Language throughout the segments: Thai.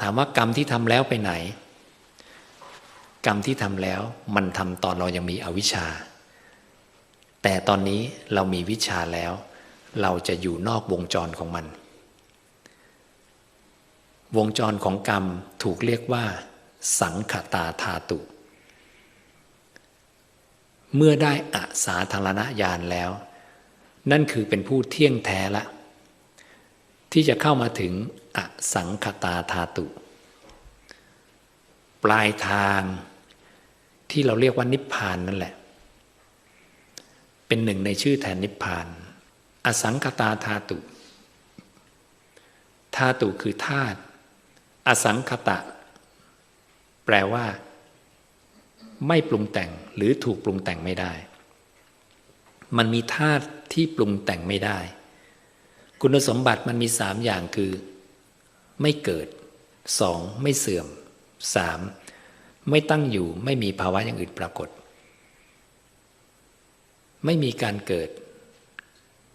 ถามว่ากรรมที่ทำแล้วไปไหน กรรมที่ทำแล้วมันทำตอนเรายังมีอวิชชา แต่ตอนนี้เรามีวิชาแล้ว เราจะอยู่นอกวงจรของมัน วงจรของกรรมถูกเรียกว่า สังขตาธาตุ เมื่อได้อสาธารณญาณแล้ว นั่นคือเป็นผู้เที่ยงแท้ละ ที่จะเข้ามาถึงอสังขตาธาตุ ปลายทางที่เราเรียกว่านิพพานนั่นแหละ เป็นหนึ่งในชื่อแทนนิพพาน อสังขตาธาตุธาตุคือธาตุอสังขตะ แปลว่า ไม่ปรุงแต่งหรือถูกปรุงแต่งไม่ได้ มันมีธาตุที่ปรุงแต่งไม่ได้ คุณสมบัติมันมีสามอย่างคือ ไม่เกิดสองไม่เสื่อมสามไม่ตั้งอยู่ไม่มีภาวะอย่างอื่นปรากฏ ไม่มีการเกิด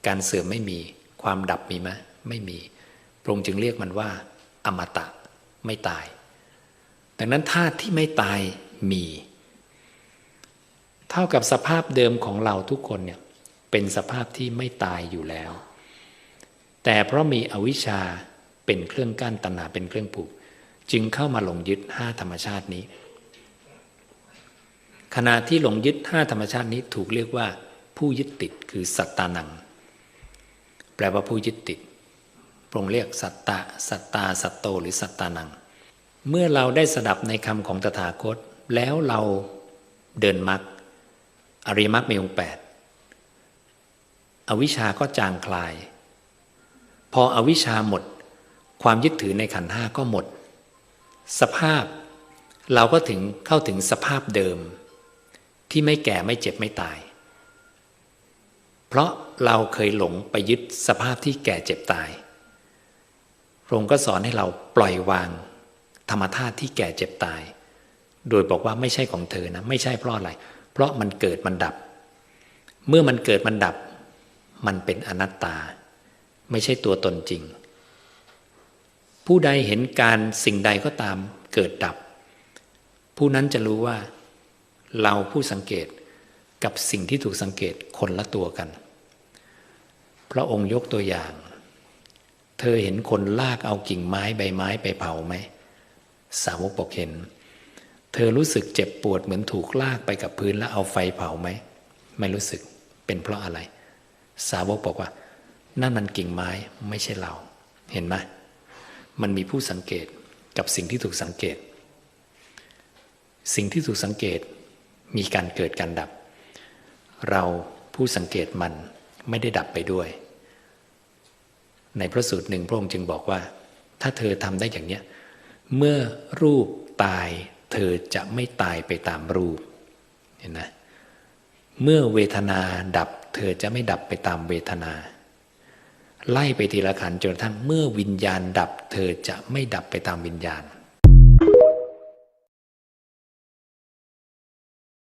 การเสื่อมไม่มีความดับมีไหมไม่มีพระองค์จึงเรียกมันว่า อมตะไม่ตาย ดังนั้นธาตุที่ไม่ตายมี เท่ากับสภาพเดิมของเราทุกคนเนี่ยเป็นสภาพที่ไม่ตายอยู่แล้ว แต่เพราะมีอวิชชาเป็นเครื่องกั้นตัณหาเป็นเครื่องผูก จึงเข้ามาหลงยึดห้าธรรมชาตินี้ ขณะที่หลงยึดห้าธรรมชาตินี้ถูกเรียกว่า ผู้ยึดติดคือสัตตานัง แปลว่าผู้ยึดติดพระองค์เรียกสัตตะสัตตาสัตโตหรือสัตตานัง เมื่อเราได้สดับในคำของตถาคต แล้วเราเดินมรรคอริมรรคมีองค์แปดอวิชาก็จางคลาย พออวิชชาหมด ความยึดถือในขันห้าก็หมด สภาพเราก็ถึงเข้าถึงสภาพเดิม ที่ไม่แก่ไม่เจ็บไม่ตาย เพราะเราเคยหลงไปยึดสภาพที่แก่เจ็บตายพระองค์ก็สอนให้เราปล่อยวาง ธรรมธาตุที่แก่เจ็บตาย โดยบอกว่าไม่ใช่ของเธอนะ ไม่ใช่เพราะอะไร เพราะมันเกิดมันดับ เมื่อมันเกิดมันดับ มันเป็นอนัตตา ไม่ใช่ตัวตนจริง ผู้ใดเห็นการสิ่งใดก็ตามเกิดดับ ผู้นั้นจะรู้ว่าเราผู้สังเกตกับสิ่งที่ถูกสังเกตคนละตัวกัน พระองค์ยกตัวอย่าง เธอเห็นคนลากเอากิ่งไม้ใบไม้ไปเผาไหม สาวกบอกเห็น เธอรู้สึกเจ็บปวดเหมือนถูกลากไปกับพื้นแล้วเอาไฟเผาไหม ไม่รู้สึกเป็นเพราะอะไร สาวกบอกว่า นั่นมันกิ่งไม้ไม่ใช่เรา เห็นไหมมันมีผู้สังเกตกับสิ่งที่ถูกสังเกต สิ่งที่ถูกสังเกตมีการเกิดการดับ เราผู้สังเกตมันไม่ได้ดับไปด้วย ในพระสูตรหนึ่งพระองค์จึงบอกว่า ถ้าเธอทำได้อย่างเนี้ยเมื่อรูปตาย เธอจะไม่ตายไปตามรูปเห็นไหมเมื่อเวทนาดับ เธอจะไม่ดับไปตามเวทนา ไล่ไปทีละขันจนกระทั่งเมื่อวิญญาณดับ เธอจะไม่ดับไปตามวิญญาณ